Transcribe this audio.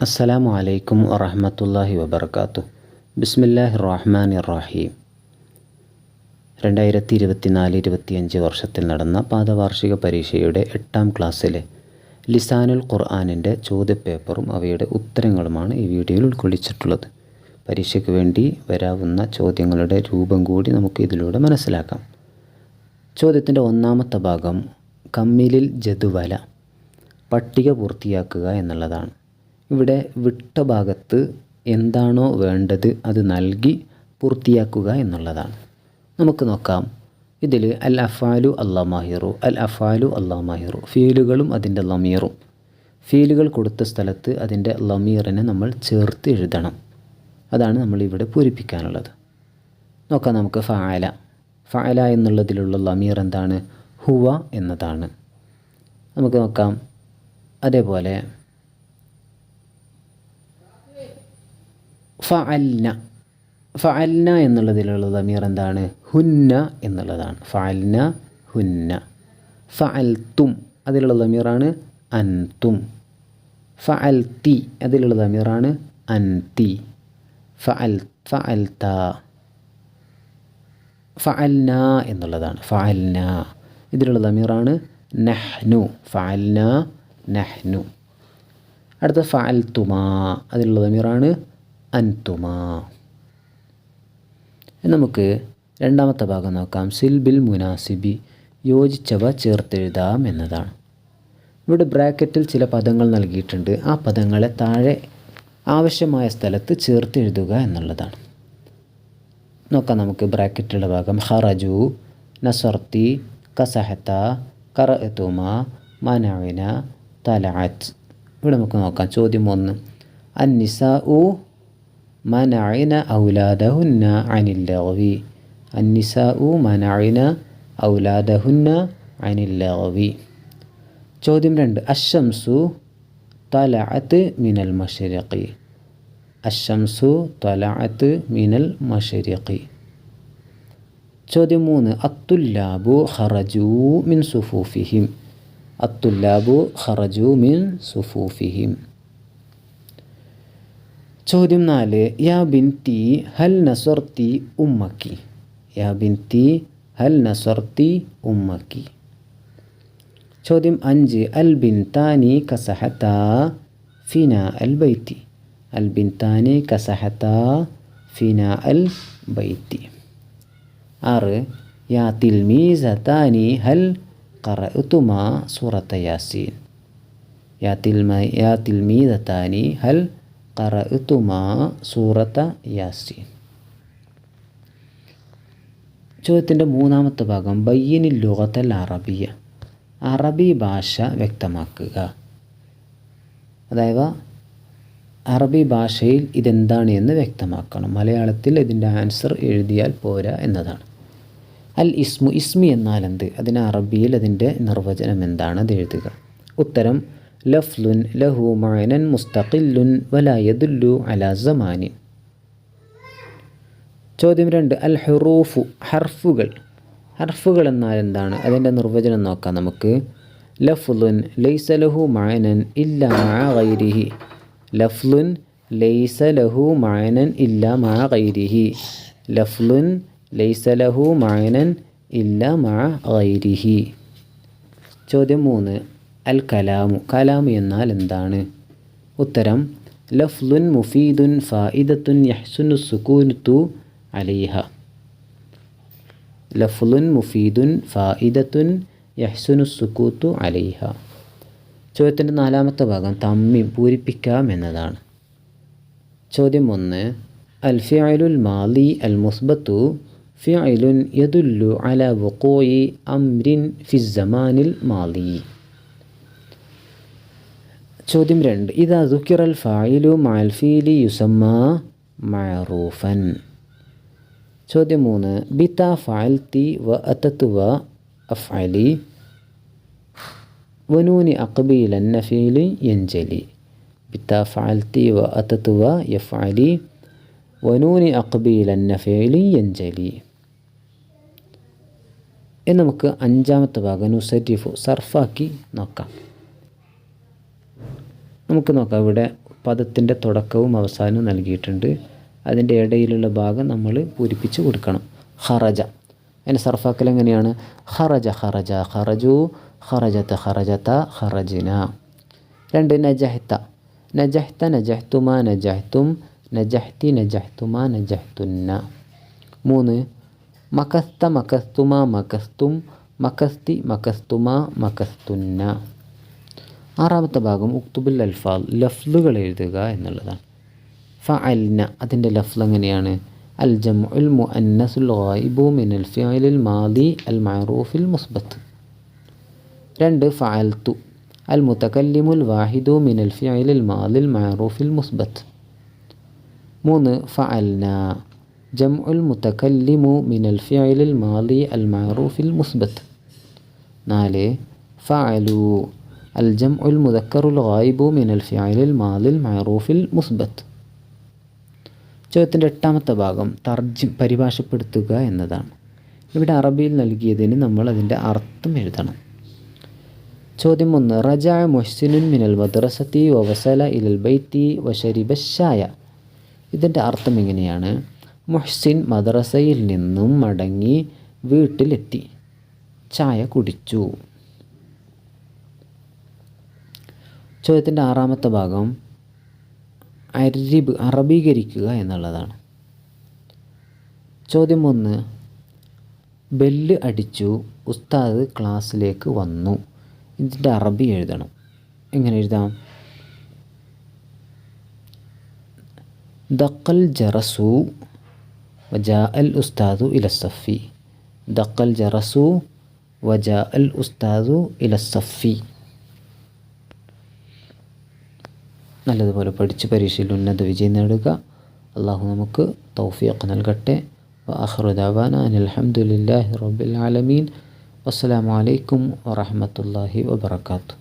അസ്സലാമു അലൈക്കും വറഹമത്തല്ലാഹി വബർക്കാത്തു ബിസ്മില്ലാഹി റഹ്മാൻ റഹീം രണ്ടായിരത്തി ഇരുപത്തിനാല് ഇരുപത്തിയഞ്ച് വർഷത്തിൽ നടന്ന പാദവാർഷിക പരീക്ഷയുടെ എട്ടാം ക്ലാസ്സിലെ ലിസാനുൽ ഖുർആാനിന്റെ ചോദ്യപേപ്പറും അവയുടെ ഉത്തരങ്ങളുമാണ് ഈ വീഡിയോയിൽ ഉൾക്കൊള്ളിച്ചിട്ടുള്ളത്. പരീക്ഷയ്ക്ക് വേണ്ടി വരാവുന്ന ചോദ്യങ്ങളുടെ രൂപം കൂടി നമുക്ക് ഇതിലൂടെ മനസ്സിലാക്കാം. ചോദ്യത്തിന്റെ ഒന്നാമത്തെ ഭാഗം കമ്മിലിൽ ജതുവല പട്ടിക പൂർത്തിയാക്കുക എന്നുള്ളതാണ്. ഇവിടെ വിട്ട ഭാഗത്ത് എന്താണോ വേണ്ടത് അത് നൽകി പൂർത്തിയാക്കുക എന്നുള്ളതാണ്. നമുക്ക് നോക്കാം. ഇതിൽ അൽ അഫാലു അല്ലാ മാഹിറു അൽ അഫാലു അല്ലാ മാഹിറു. ഫീലുകളും അതിന്റെ ലമീറും. ഫീലുകൾ കൊടുത്ത സ്ഥലത്ത് അതിന്റെ ലമീറിനെ നമ്മൾ ചേർത്ത് എഴുതണം. അതാണ് നമ്മൾ ഇവിടെ പൂരിപ്പിക്കാനുള്ളത്. നോക്കാം നമുക്ക് ഫായല ഫായല എന്നുള്ളതിലുള്ള ലമീർ എന്താണ്? ഹുവ എന്നതാണ്. നമുക്ക് നോക്കാം. അതേപോലെ ഫഅൽന. ഫഅൽന എന്നുള്ളതിലുള്ള ദമീർ എന്താണ്? ഹുന്ന എന്നുള്ളതാണ്. ഫഅൽന ഹുന്ന. ഫഅൽത്തും അതിലുള്ള ദമീറാണ് അൻതും. ഫഅൽത്തി അതിലുള്ള ദമീറാണ് അൻതി. ഫഅൽ ഫഅൽത. ഫഅൽന എന്നുള്ളതാണ്. ഫഅൽന ഇതിലുള്ള ദമീറാണ് നഹ്നു. ഫഅൽന നഹ്നു. അടുത്ത ഫഅൽതുമാ അതിലുള്ള ദമീറാണ് അൻതുമാ. നമുക്ക് രണ്ടാമത്തെ ഭാഗം നോക്കാം. സിൽബിൽ മുനാസിബി. യോജിച്ചവ ചേർത്തെഴുതാം എന്നതാണ്. ഇവിടെ ബ്രാക്കറ്റിൽ ചില പദങ്ങൾ നൽകിയിട്ടുണ്ട്. ആ പദങ്ങളെ താഴെ ആവശ്യമായ സ്ഥലത്ത് ചേർത്തെഴുതുക എന്നുള്ളതാണ്. നോക്കാം നമുക്ക് ബ്രാക്കറ്റുള്ള ഭാഗം. ഹറജു നസർത്തി കസഹത്ത കറത്തുമ മനവിന തലഅത്ത് ഇവിടെ നമുക്ക് നോക്കാം. ചോദ്യം ഒന്ന്. അന്നിസ ഉ منعن أولادهن عن اللغو النساء منعن أولادهن عن اللغو ചോദ്യം രണ്ട് അശംസു തലഅത്ത് മിനൽ മഷരിഖി അശംസു തലഅത്ത് മിനൽ മഷരിഖി ചോദ്യം മൂന്ന് അത്തുല്ലാബു ഖറജു മിൻ സുഫൂഫിഹിം അത്തുല്ലാബു ഖറജു മിൻ സുഫൂഫിഹിം ചോദ്യം നാല് യാ ബിൻതി ഹൽ നസർത്തി ഉമ്മക്കി യാ ബിൻതി ഹൽ നസർത്തി ഉമ്മക്കി ചോദ്യം അഞ്ച് അൽ ബിൻതാനി കസഹത്ത ഫിന അൽ ബൈത്തി അൽ ബിൻതാനി കസഹത്ത ഫിന അൽ ബൈത്തി ആറ് യാ തിൽമീസത്താനി ഹൽ قرأتما سورة ياسين يا تلم يا تلميذتان هل സൂറത്ത യാസീൻ ചോദ്യത്തിന്റെ മൂന്നാമത്തെ ഭാഗം ബയ്യനിൽ ലോകത്തൽ അറബിയ. അറബി ഭാഷ വ്യക്തമാക്കുക. അതായത് അറബി ഭാഷയിൽ ഇതെന്താണ് എന്ന് വ്യക്തമാക്കണം. മലയാളത്തിൽ ഇതിന്റെ ആൻസർ എഴുതിയാൽ പോരാ എന്നതാണ്. അൽ ഇസ്മു ഇസ്മി എന്നാൽ എന്ത്? അതിന് അറബിയിൽ അതിന്റെ നിർവചനം എന്താണ്? അത് എഴുതുക. ഉത്തരം ലഫ്ലുൻ ലഹു മഅനൻ മുസ്തഖില്ലുൻ വല യദുല്ലു അലാ സമാനിൻ. ചോദ്യം രണ്ട് അൽ ഹുറൂഫു ഹർഫുകൾ. ഹർഫുകൾ എന്നാൽ എന്താണ്? അതിന്റെ നിർവചനം നോക്കാം നമുക്ക്. ലഫ്ലുൻ ലൈസ ലഹു മഅനൻ ഇല്ല മാ ഗൈരിഹി. ലഫ്ലുൻ ലൈസ ലഹു മഅനൻ ഇല്ല മാ ഗൈരിഹി. ലഫ്ലുൻ ലൈസ ലഹു മഅനൻ ഇല്ല മാ ഗൈരിഹി. ചോദ്യം മൂന്ന് അൽ കലാമു കലാമു എന്നാൽ എന്താണ്? ഉത്തരം ലഫ്ലുൻ മുഫീദുൻ ഫായിദത്തുൻ യഹ്സുനു സുക്കൂനുത്തു അലീഹ. ലഫ്ലുൻ മുഫീദുൻ ഫായിദത്തുൻ യഹ്സുനു സുക്കൂത്തു അലൈഹ. ചോദ്യത്തിന്റെ നാലാമത്തെ ഭാഗം തമ്മി പൂരിപ്പിക്കാം എന്നതാണ്. ചോദ്യം ഒന്ന് അൽ ഫിഅലുൽ മാലി അൽ മുസ്ബത്തു ഫിഅലുൻ യദുല്ലു അല വുഖൂഇ അംരിൻ ഫിസ്സമാനിൽ സമാനിൽ മാലി. ചോദ്യം രണ്ട്. ഇതാ ദുക്കിറൽ ഫായിലു മാൽഫീലി യുസമ്മ മഅറൂഫൻ. ചോദ്യം മൂന്ന്. ബിത്ത ഫാൽത്തി വ അത്തത്ത് വ അഫ്അലി. വനൂനി അക്ബീലൻ നഫീലി യഞ്ചലി ബിത്ത ഫാൽത്തി വ അത്തത്ത് വ യഫ്അലി. വനൂനി അക്ബീലൻ നഫീലി യഞ്ചലി നമുക്ക് അഞ്ചാമത്തെ ഭാഗം നുസരിഫു സർഫാക്കി നോക്കാം. നമുക്ക് നോക്കാം. ഇവിടെ പദത്തിന്റെ തുടക്കവും അവസാനവും നൽകിയിട്ടുണ്ട്. അതിന്റെ ഇടയിലുള്ള ഭാഗം നമ്മൾ പൂരിപ്പിച്ച് കൊടുക്കണം. ഹറജ അതിന് സർഫാക്കൽ എങ്ങനെയാണ്? ഹറജ ഹറജ ഹറജു ഹറജത്ത ഹറജത്ത ഹറജിന രണ്ട് നജഹത്ത നജഹത്ത നജഹ്തുമ നജഹ്തും. നജഹ്തി നജഹ്തുമ നജഹ്തുന്ന. മൂന്ന് മക്കസ്ത മക്കസ്തുമ മക്കസ്തും മക്കസ്തി മക്കസ്തുമ മക്കസ്തുന്ന ആറാമത്തെ ഭാഗം ഉക്തുബുൽ അൽഫാൽ ലഫ്ലുകൾ എഴുതുക എന്നുള്ളതാണ്. ഫഅൽന അതിന്റെ ലഫ്ൽ എങ്ങനെയാണ്? അൽ ജംഉൽ മുഅന്നസുൽ ഗായിബു മിനൽ ഫിഅലിൽ മാദി അൽ മഅറൂഫിൽ മുസ്ബത്ത്. രണ്ട് ഫഅൽതു അൽ മുത്തക്കല്ലിമുൽ വാഹിദു മിനൽ ഫിഅലിൽ മാദിൽ മഅറൂഫിൽ മുസ്ബത്ത്. മൂന്ന് ഫഅൽന ജംഉൽ മുത്തക്കല്ലിമു മിനൽ ഫിഅലിൽ മാദി അൽ മഅറൂഫിൽ മുസ്ബത്ത്. നാല് ഫഅലു അൽ المذكر الغائب من الفعل الماضي المعروف المثبت. ചോദ്യത്തിന്റെ എട്ടാമത്തെ ഭാഗം തർജ് പരിഭാഷപ്പെടുത്തുക എന്നതാണ്. ഇവിടെ അറബിയിൽ നൽകിയതിന് നമ്മൾ അതിന്റെ അർത്ഥം എഴുതണം. ചോദ്യം ഒന്ന് റജ മൊഹ്സിനുൻ മിനൽ മദ്രസത്തി വസല ഇലൽ ബൈത്തി വശരിബഷായ ഇതിന്റെ അർത്ഥം എങ്ങനെയാണ്? മൊഹ്സിൻ മദ്രസയിൽ നിന്നും മടങ്ങി വീട്ടിലെത്തി. ചായ കുടിച്ചു. ചോദ്യത്തിന്റെ ആറാമത്തെ ഭാഗം അരിബ് അറബീകരിക്കുക എന്നുള്ളതാണ്. ചോദ്യം ഒന്ന് ബെല്ല് അടിച്ചു ഉസ്താദ് ക്ലാസ്സിലേക്ക് വന്നു. ഇതിന്റെ അറബി എഴുതണം. എങ്ങനെ എഴുതാം? ദക്കൽ ജറസു വജാ അൽ ഉസ്താദു ഇലസഫി ദക്കൽ ജറസു വജാ അൽ ഉസ്താദു ഇലസഫി നല്ലതുപോലെ പഠിച്ച് പരീക്ഷയിൽ ഉന്നത വിജയം നേടുക. അള്ളാഹു നമുക്ക് തൗഫീഖ് നൽകട്ടെ. വാഹറുദാവാന അനിൽഹമുല്ലാഹി റബ്ബിൽ ആലമീൻ. അസ്സലാമു അലൈക്കും വറഹമത്തല്ലാഹി വബർക്കാത്തു